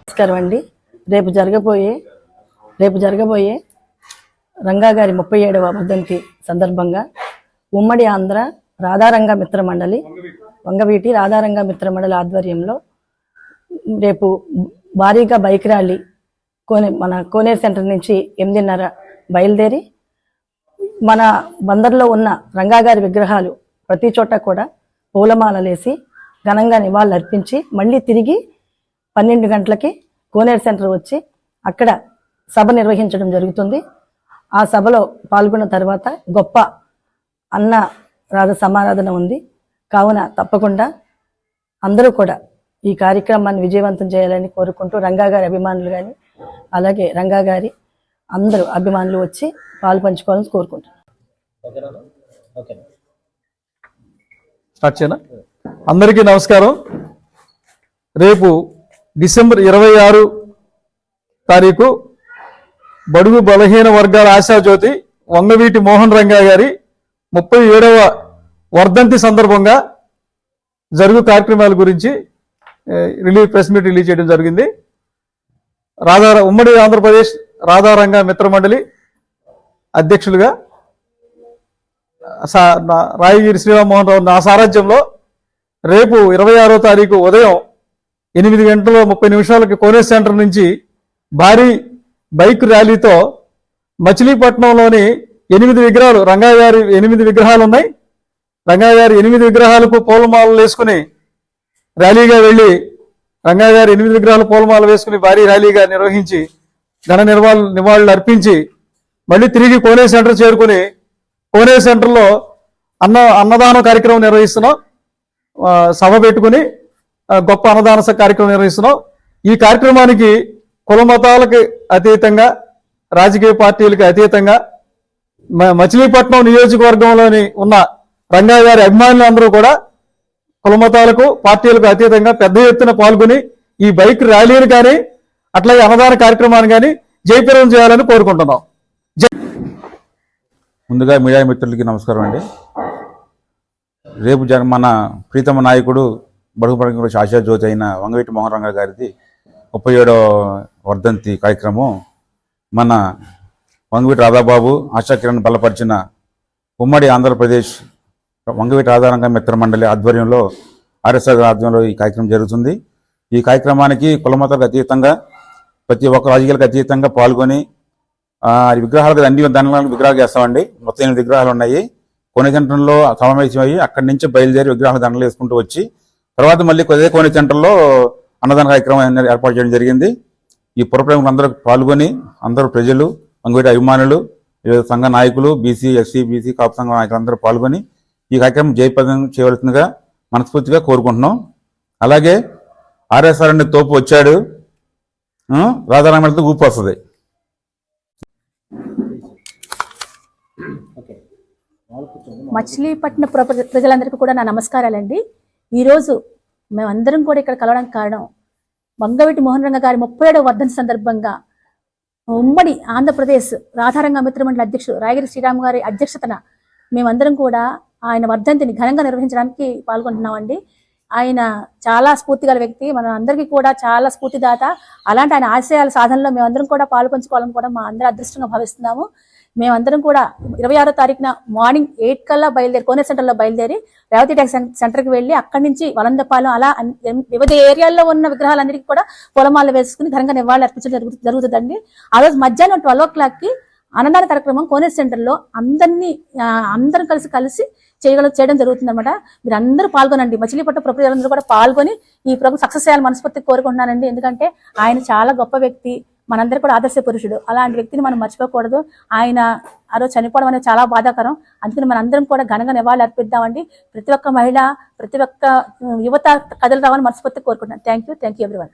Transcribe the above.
నమస్కారం అండి. రేపు జరగబోయే రేపు జరగబోయే రంగా గారి ముప్పై ఏడవ వర్ధంతి సందర్భంగా ఉమ్మడి ఆంధ్ర రాధారంగ మిత్ర మండలి వంగవీటి రాధారంగ మిత్ర మండలి ఆధ్వర్యంలో రేపు భారీగా బైక్ ర్యాలీ కోనే మన కోనేరు సెంటర్ నుంచి ఎనిమిదిన్నర బయలుదేరి మన బందర్లో ఉన్న రంగాగారి విగ్రహాలు ప్రతి చోట కూడా పూలమాలలేసి ఘనంగా నివాళులు అర్పించి మళ్ళీ తిరిగి పన్నెండు గంటలకి కోనేరు సెంటర్ వచ్చి అక్కడ సభ నిర్వహించడం జరుగుతుంది. ఆ సభలో పాల్గొన్న తర్వాత గొప్ప అన్న రాధ సమారాధన ఉంది. కావున తప్పకుండా అందరూ కూడా ఈ కార్యక్రమాన్ని విజయవంతం చేయాలని కోరుకుంటూ రంగా గారి అభిమానులు కానీ అలాగే రంగా గారి అందరూ అభిమానులు వచ్చి పాలు పంచుకోవాలని కోరుకుంటున్నాను స్టార్ట్ చేయనా అందరికీ నమస్కారం. రేపు డిసెంబర్ ఇరవై ఆరు తారీఖు బడుగు బలహీన వర్గాల ఆశాజ్యోతి వంగవీటి మోహన్ రంగా గారి ముప్పై ఏడవ వర్ధంతి సందర్భంగా జరుగు కార్యక్రమాల గురించి రిలీజ్ ప్రెస్ మీట్ రిలీజ్ చేయడం జరిగింది. రాధా ఉమ్మడి ఆంధ్రప్రదేశ్ రాధారంగ మిత్ర మండలి అధ్యక్షులుగా రాయగిరి శ్రీరామ్మోహన్ రావు నా సారథ్యంలో రేపు ఇరవై ఆరో తారీఖు ఉదయం ఎనిమిది గంటల ముప్పై నిమిషాలకి కోనేరు సెంటర్ నుంచి భారీ బైక్ ర్యాలీతో మచిలీపట్నంలోని ఎనిమిది విగ్రహాలు రంగయ్య గారి ఎనిమిది విగ్రహాలు ఉన్నాయి. రంగయ్య గారి ఎనిమిది విగ్రహాలకు పూలమాలలు వేసుకుని ర్యాలీగా వెళ్ళి రంగయ్య గారి ఎనిమిది విగ్రహాలు పూలమాల వేసుకుని భారీ ర్యాలీగా నిర్వహించి ఘన నిర్వాళ నివాళులు అర్పించి మళ్ళీ తిరిగి కోనే సెంటర్ చేరుకుని కోనేరు సెంటర్లో అన్న అన్నదాన కార్యక్రమం నిర్వహిస్తున్నాం. సభ పెట్టుకుని గొప్ప అన్నదాన కార్యక్రమం నిర్వహిస్తున్నాం. ఈ కార్యక్రమానికి కుల మతాలకు అతీతంగా రాజకీయ పార్టీలకు అతీతంగా మ- మచిలీపట్నం నియోజకవర్గంలోని ఉన్న రంగయ్య గారి అభిమానులందరూ కూడా కులమతాలకు పార్టీలకు అతీతంగా పెద్ద ఎత్తున పాల్గొని ఈ బైక్ ర్యాలీని కానీ అట్లాగే అన్నదాన కార్యక్రమాన్ని కానీ జయప్రదం చేయాలని కోరుకుంటున్నాం. ముందుగా మీడియా మిత్రులకి నమస్కారం అండి. రేపు జన మన ప్రీతమ నాయకుడు బడుగు పడక ఆశా జ్యోతి అయిన వంగవీటి మోహన్ గారిది ముప్పై ఏడవ వర్ధంతి కార్యక్రమం మన వంగవీటి రాధాబాబు ఆశా కిరణ్ బలపరిచిన ఉమ్మడి ఆంధ్రప్రదేశ్ వంగవీటి ఆధారంగా మిత్ర మండలి ఆధ్వర్యంలో ఆర్ఎస్ఆర్ ఆధ్వర్యంలో ఈ కార్యక్రమం జరుగుతుంది. ఈ కార్యక్రమానికి కులమతలకు అతీతంగా ప్రతి ఒక్క రాజకీయాలకు అతీతంగా పాల్గొని విగ్రహాలకు అన్ని దండలకు విగ్రహాలు చేస్తామండి. మొత్తం ఎనిమిది విగ్రహాలు ఉన్నాయి. కోని సెంటర్లో సమావేశం అయ్యి అక్కడి నుంచి బయలుదేరి విగ్రహాలు దండలు వేసుకుంటూ వచ్చి తర్వాత మళ్ళీ అదే కోని సెంటర్లో అన్నదాన కార్యక్రమం ఏర్పాటు చేయడం జరిగింది. ఈ పురప్రేమికులు అందరూ పాల్గొని అందరూ ప్రజలు అంగవేటి అభిమానులు సంఘ నాయకులు బీసీ ఎస్సీ బీసీ కాపు సంఘ నాయకులు అందరూ పాల్గొని ఈ కార్యక్రమం జయప్రదం చేయవలసిందిగా మనస్ఫూర్తిగా కోరుకుంటున్నాం. అలాగే ఆర్ఎస్ఆర్ అనే తోపు వచ్చాడు. ఆ, ఊపు వస్తుంది. మచిలీపట్నం ప్రజలందరికీ కూడా నా నమస్కారాలండి. ఈరోజు మేమందరం కూడా ఇక్కడ కలవడానికి కారణం వంగవీటి మోహన్ రంగ గారి ముప్పై ఏడవ వర్ధన సందర్భంగా ఉమ్మడి ఆంధ్రప్రదేశ్ రాధారంగ మిత్రమండలి అధ్యక్షుడు రాయగిరి శ్రీరామ్ గారి అధ్యక్షతన మేమందరం కూడా ఆయన వర్ధంతిని ఘనంగా నిర్వహించడానికి పాల్గొంటున్నామండి. ఆయన చాలా స్ఫూర్తి గల వ్యక్తి. మన అందరికీ కూడా చాలా స్ఫూర్తిదాత. అలాంటి ఆయన ఆశయాల సాధనలో మేమందరం కూడా పాల్పంచుకోవాలని కూడా మా అందరి అదృష్టంగా భావిస్తున్నాము. మేమందరం కూడా ఇరవై ఆరో తారీఖున మార్నింగ్ ఎయిట్ కల్లా బయలుదేరి కోనే సెంటర్లో బయలుదేరి రేవతి ట్యాక్స్ సెంటర్కి వెళ్ళి అక్కడి నుంచి వలందపాలెం అలా వివిధ ఏరియాల్లో ఉన్న విగ్రహాలన్నిటికీ కూడా పొలమాలు వేసుకుని ఘనంగా నివాళులు అర్పించడం జరుగుతుందండి. ఆ రోజు మధ్యాహ్నం ట్వెల్వ్ ఓ క్లాక్కి అన్నదాన కార్యక్రమం కోనే సెంటర్లో అందరినీ ఆ, అందరం కలిసి కలిసి చేయగల చేయడం జరుగుతుంది అనమాట మీరు అందరూ పాల్గొనండి. మచిలీపట్నం ప్రజలందరూ కూడా పాల్గొని ఈ ప్రోగ్రామ్ సక్సెస్ చేయాలని మనస్ఫూర్తి కోరుకుంటున్నానండి. ఎందుకంటే ఆయన చాలా గొప్ప వ్యక్తి. మనందరూ కూడా ఆదర్శ పురుషుడు. అలాంటి వ్యక్తిని మనం మర్చిపోకూడదు. ఆయన ఆ రోజు చనిపోవడం అనేది చాలా బాధాకరం. అందుకని మనందరం కూడా ఘనంగా నివాళులు అర్పిద్దామండి. ప్రతి ఒక్క మహిళ ప్రతి ఒక్క యువత కథలు రావాలని మనస్ఫూర్తి కోరుకుంటున్నాను. Thank you thank you everyone